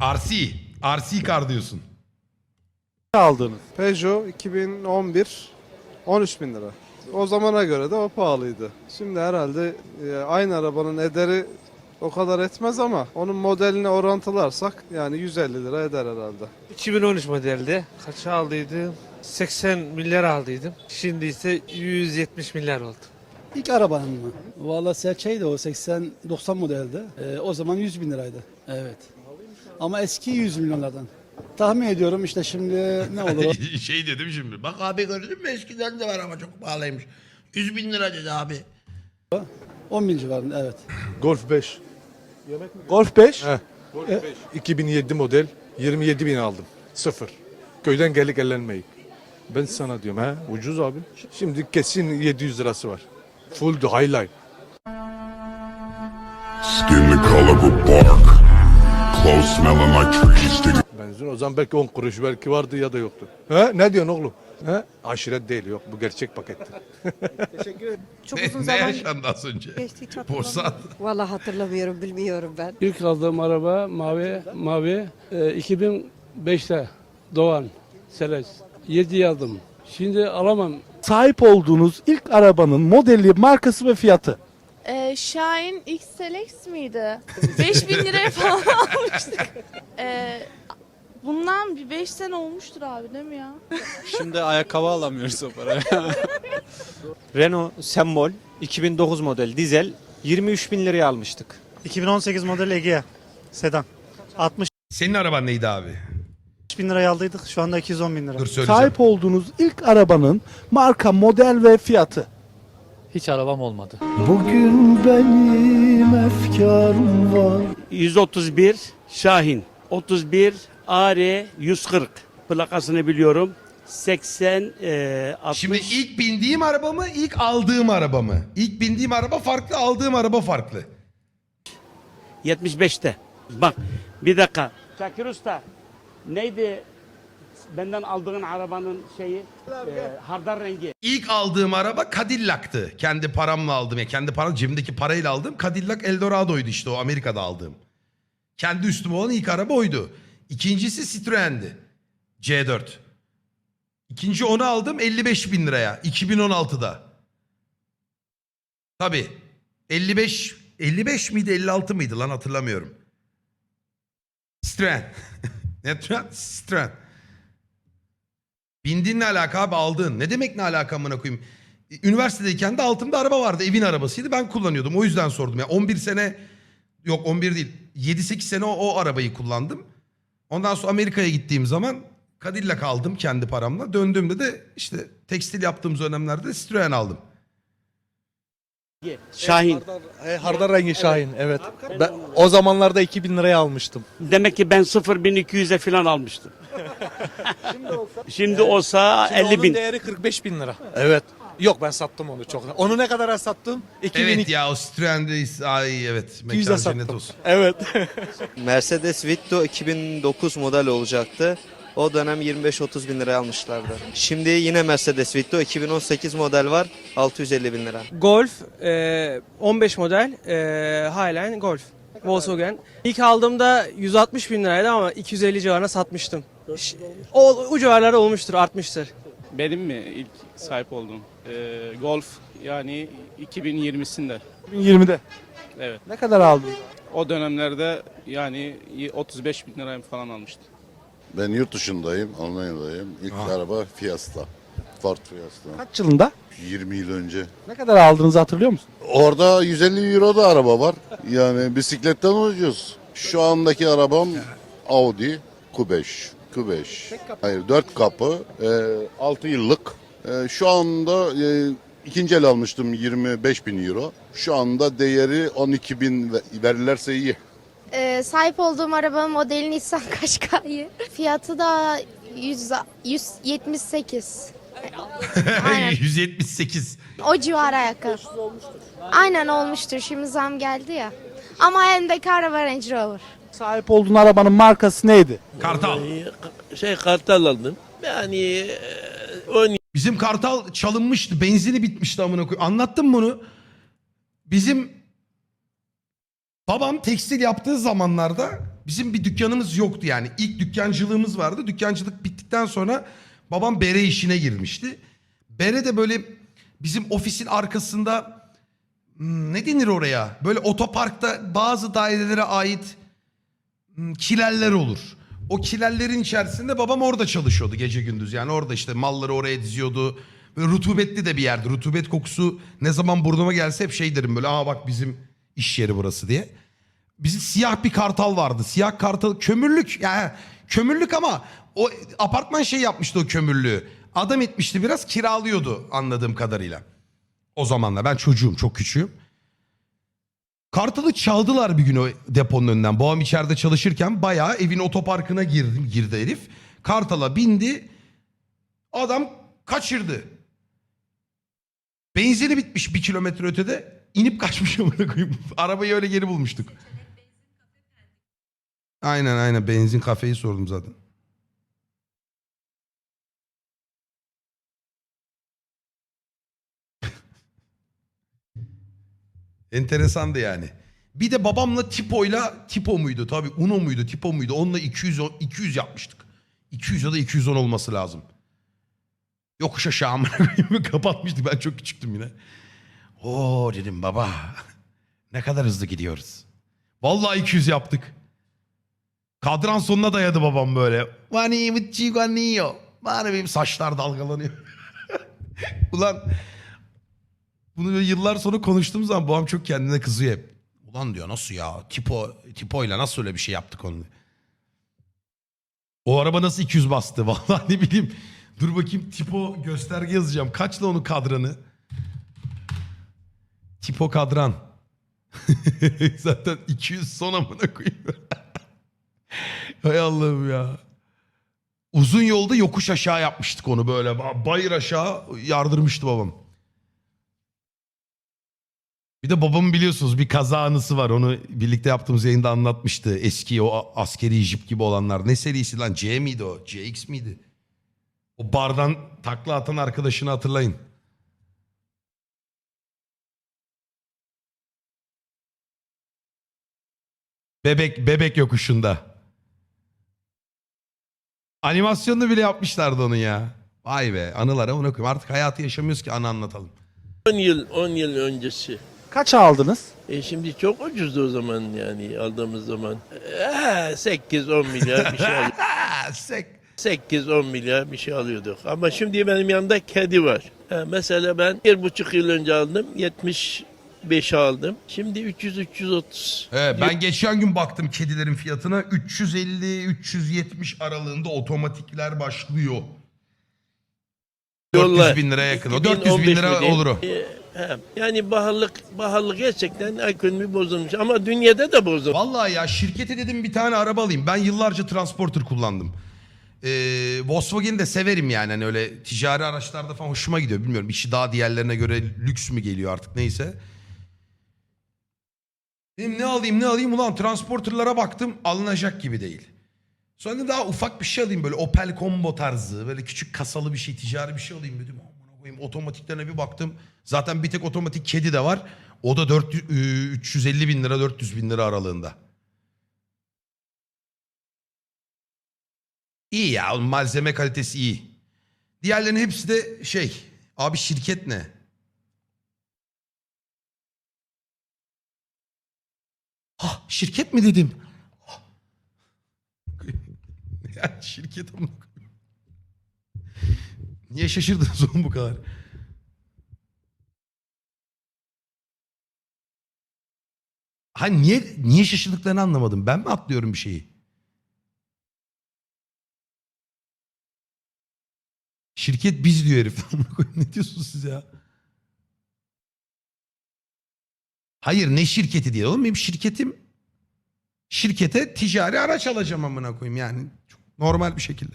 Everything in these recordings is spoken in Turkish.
RC. RC kar diyorsun. aldınız? Peugeot 2011 13 bin lira. O zamana göre de o pahalıydı. Şimdi herhalde e, aynı arabanın ederi o kadar etmez ama onun modeline orantılarsak yani 150 lira eder herhalde. 2013 modeldi. Kaça aldıydım? 80 milyar aldıydım. Şimdi ise 170 milyar oldu. İlk arabanın mı? Valla Serçe'ydi o 80-90 modeldi. Ee, o zaman 100 bin liraydı. Evet. Ama eski 100 milyonlardan. Tahmin ediyorum işte şimdi ne olur? şey dedim şimdi. Bak Abi gördün mü eskiden de var ama çok pahalıymış. 100 bin lira dedi abi. 10 bin civarında evet. Golf 5. Golf 5? He. 2007 model 27 bin aldım. Sıfır. Köyden gelip elenmeyip. Ben sana diyorum ha ucuz abi. Şimdi kesin 700 lirası var. Full highlight. Skin the color of bark. Benzin o zaman belki 10 kuruş belki vardı ya da yoktu. He? Ne diyorsun oğlum? He? Aşiret değil yok bu gerçek pakettir. Çok ne, uzun ne zaman yaşandı az önce? geçti hiç Borsa. hatırlamıyorum. Vallahi hatırlamıyorum bilmiyorum ben. İlk aldığım araba mavi, mavi e, 2005'te doğan Seles. 7 aldım. Şimdi alamam. Sahip olduğunuz ilk arabanın modeli, markası ve fiyatı. Ee, Şahin XLX miydi? 5000 liraya falan almıştık. Ee, bundan bir 5 sene olmuştur abi değil mi ya? Şimdi ayakkabı alamıyoruz o paraya. Renault Sembol 2009 model dizel 23 bin liraya almıştık. 2018 model Egea sedan. 60 Senin araban neydi abi? bin liraya aldıydık. Şu anda 210 bin lira. Dur söyleyeceğim. Sahip olduğunuz ilk arabanın marka, model ve fiyatı. Hiç arabam olmadı. Bugün benim efkarım var. 131 Şahin. 31 AR 140. Plakasını biliyorum. 80 e, 60. Şimdi ilk bindiğim araba mı, ilk aldığım araba mı? İlk bindiğim araba farklı, aldığım araba farklı. 75'te. Bak bir dakika. Şakir Usta neydi benden aldığın arabanın şeyi? E, hardar rengi. İlk aldığım araba Cadillac'tı. Kendi paramla aldım ya. Kendi param cebimdeki parayla aldım. Cadillac Eldorado'ydu işte o Amerika'da aldığım. Kendi üstüme olan ilk araba oydu. İkincisi Citroen'di. C4. İkinci onu aldım 55 bin liraya. 2016'da. Tabii. 55 55 miydi 56 mıydı lan hatırlamıyorum. Citroen. ne Citroen? Citroen. Bindiğin ne alaka abi aldığın? Ne demek ne alaka amına koyayım? Üniversitedeyken de altımda araba vardı. Evin arabasıydı. Ben kullanıyordum. O yüzden sordum. ya 11 sene yok 11 değil. 7-8 sene o, o arabayı kullandım. Ondan sonra Amerika'ya gittiğim zaman Cadillac aldım kendi paramla. Döndüğümde de işte tekstil yaptığımız dönemlerde Citroen aldım. Şahin. E, hardar rengi Şahin evet. Ben, o zamanlarda 2000 liraya almıştım. Demek ki ben 0200'e falan almıştım. Şimdi olsa 50 bin. değeri 45 bin lira. Evet. Yok ben sattım onu çok. Onu ne kadara sattım? 2002. Evet ya o Citroen'de ay evet. Mekan 200'e cennet sattım. olsun. Evet. Mercedes Vito 2009 model olacaktı. O dönem 25-30 bin liraya almışlardı. Şimdi yine Mercedes Vito 2018 model var 650 bin lira. Golf 15 model Highline Golf. Volkswagen. İlk aldığımda 160 bin liraydı ama 250 civarına satmıştım. O, o civarlarda olmuştur, artmıştır. Benim mi ilk sahip olduğum? Golf yani 2020'sinde. 2020'de. Evet. Ne kadar aldın? O dönemlerde yani 35 bin liraya falan almıştım. Ben yurt dışındayım, Almanya'dayım. İlk araba Fiesta. Ford Fiesta. Kaç yılında? 20 yıl önce. Ne kadar aldığınızı hatırlıyor musun? Orada 150 euro da araba var. Yani bisikletten ucuz. Şu andaki arabam Audi Q5. Q5. Hayır 4 kapı, 6 yıllık. E, şu anda e, ikinci el almıştım 25 bin euro. Şu anda değeri 12 bin ve- verirlerse iyi. Ee, sahip olduğum arabanın modeli Nissan Qashqai. Fiyatı da 100, 178. Aynen. 178. O civara yakın. Aynen olmuştur. Şimdi zam geldi ya. Ama elimdeki araba Range Rover. Sahip olduğun arabanın markası neydi? Kartal. Şey kartal aldım. Yani Bizim kartal çalınmıştı. Benzini bitmişti amına koyayım. Anlattım bunu. Bizim babam tekstil yaptığı zamanlarda Bizim bir dükkanımız yoktu yani. İlk dükkancılığımız vardı. Dükkancılık bittikten sonra babam bere işine girmişti. Bere de böyle bizim ofisin arkasında hmm, ne denir oraya? Böyle otoparkta bazı dairelere ait hmm, kilerler olur. O kilerlerin içerisinde babam orada çalışıyordu gece gündüz. Yani orada işte malları oraya diziyordu. Böyle rutubetli de bir yerdi. Rutubet kokusu ne zaman burnuma gelse hep şey derim böyle aa bak bizim iş yeri burası diye. Bizim siyah bir kartal vardı. Siyah kartal kömürlük yani kömürlük ama o apartman şey yapmıştı o kömürlüğü. Adam etmişti biraz kiralıyordu anladığım kadarıyla. O zamanlar ben çocuğum çok küçüğüm. Kartalı çaldılar bir gün o deponun önünden. Babam içeride çalışırken bayağı evin otoparkına girdi, girdi herif. Kartala bindi. Adam kaçırdı. Benzini bitmiş bir kilometre ötede. İnip kaçmış amına koyayım. Arabayı öyle geri bulmuştuk. Aynen aynen benzin kafeyi sordum zaten. Enteresandı yani. Bir de babamla Tipo'yla Tipo muydu tabii Uno muydu Tipo muydu onunla 200 o- 200 yapmıştık. 200 ya da 210 olması lazım. Yokuş aşağı amına kapatmıştık ben çok küçüktüm yine. Oo dedim baba ne kadar hızlı gidiyoruz. Vallahi 200 yaptık. Kadran sonuna dayadı babam böyle. Vani mıçı guaniyo. Bana benim saçlar dalgalanıyor. Ulan bunu yıllar sonra konuştuğum zaman babam çok kendine kızıyor hep. Ulan diyor nasıl ya tipo tipoyla nasıl öyle bir şey yaptık onu. O araba nasıl 200 bastı vallahi ne bileyim. Dur bakayım tipo gösterge yazacağım. Kaçla onun kadranı? Tipo kadran. Zaten 200 son amına koyayım. Hay Allah'ım ya. Uzun yolda yokuş aşağı yapmıştık onu böyle. Ba- Bayır aşağı yardırmıştı babam. Bir de babamın biliyorsunuz bir kaza anısı var. Onu birlikte yaptığımız yayında anlatmıştı. Eski o askeri jip gibi olanlar. Ne serisi lan? C miydi o? CX miydi? O bardan takla atan arkadaşını hatırlayın. Bebek bebek yokuşunda. Animasyonunu bile yapmışlardı onu ya. Vay be anılara onu koyayım. Artık hayatı yaşamıyoruz ki anı anlatalım. 10 yıl 10 yıl öncesi. Kaç aldınız? E şimdi çok ucuzdu o zaman yani aldığımız zaman. Ee, 8-10 milyar bir şey alıyorduk. Ha, sek. 8-10 milyar bir şey alıyorduk. Ama şimdi benim yanımda kedi var. Ha, mesela ben bir buçuk yıl önce aldım. 75 aldım. Şimdi 300-330. Evet, ben geçen gün baktım kedilerin fiyatına 350-370 aralığında otomatikler başlıyor. 400 bin liraya yakın. O 400 bin 2015 lira olur o. E, he, yani baharlık, baharlık gerçekten ekonomi bozulmuş. Ama dünyada da bozulmuş. Vallahi ya şirkete dedim bir tane araba alayım. Ben yıllarca transporter kullandım. Ee, Volkswagen'i de severim yani. Hani öyle ticari araçlarda falan hoşuma gidiyor. Bilmiyorum işi daha diğerlerine göre lüks mü geliyor artık neyse. Dedim ne alayım ne alayım ulan transporterlara baktım alınacak gibi değil. Sonra dedim daha ufak bir şey alayım böyle Opel Combo tarzı böyle küçük kasalı bir şey ticari bir şey alayım dedim. Amına koyayım otomatiklerine bir baktım. Zaten bir tek otomatik kedi de var. O da 400, e, 350 bin lira 400 bin lira aralığında. İyi ya malzeme kalitesi iyi. Diğerlerinin hepsi de şey abi şirket ne? Ha şirket mi dedim? Ya şirket koyayım. Niye şaşırdınız oğlum bu kadar? Ha niye niye şaşırdıklarını anlamadım. Ben mi atlıyorum bir şeyi? Şirket biz diyor herif. Ne diyorsunuz siz ya? Hayır ne şirketi diye oğlum benim şirketim şirkete ticari araç alacağım amına koyayım yani çok normal bir şekilde.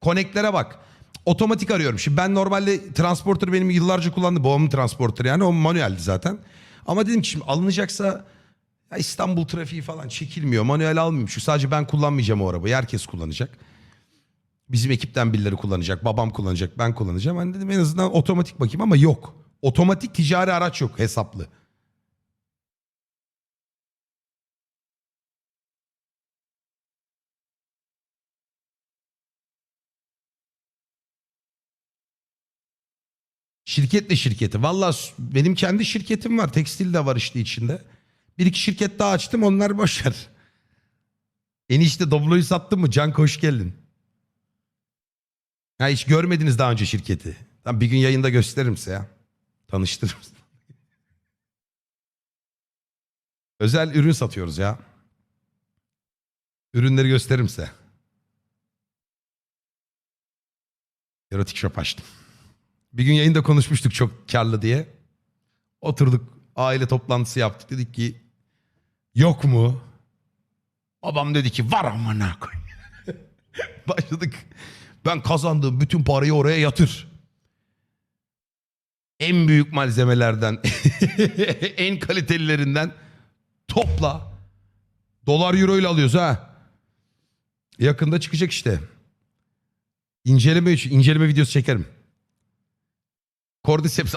Konektlere bak. Otomatik arıyorum. Şimdi ben normalde transporter benim yıllarca kullandım. Babamın transporter yani o manueldi zaten. Ama dedim ki şimdi alınacaksa ya İstanbul trafiği falan çekilmiyor. Manuel almayayım. Şu sadece ben kullanmayacağım o arabayı. Herkes kullanacak. Bizim ekipten birileri kullanacak. Babam kullanacak. Ben kullanacağım. Hani dedim en azından otomatik bakayım ama yok. Otomatik ticari araç yok hesaplı. Şirketle şirketi. Valla benim kendi şirketim var. Tekstil de var işte içinde. Bir iki şirket daha açtım onlar boşver. Enişte Doblo'yu sattın mı? Can hoş geldin. Ha hiç görmediniz daha önce şirketi. Tamam bir gün yayında gösteririm size ya. Tanıştırırım. Özel ürün satıyoruz ya. Ürünleri gösteririm size. Erotik shop açtım. Bir gün yayında konuşmuştuk çok karlı diye. Oturduk aile toplantısı yaptık. Dedik ki yok mu? Babam dedi ki var amına koy. Başladık. Ben kazandığım bütün parayı oraya yatır. En büyük malzemelerden, en kalitelilerinden topla. Dolar euro ile alıyoruz ha. Yakında çıkacak işte. İnceleme, inceleme videosu çekerim. Cordyceps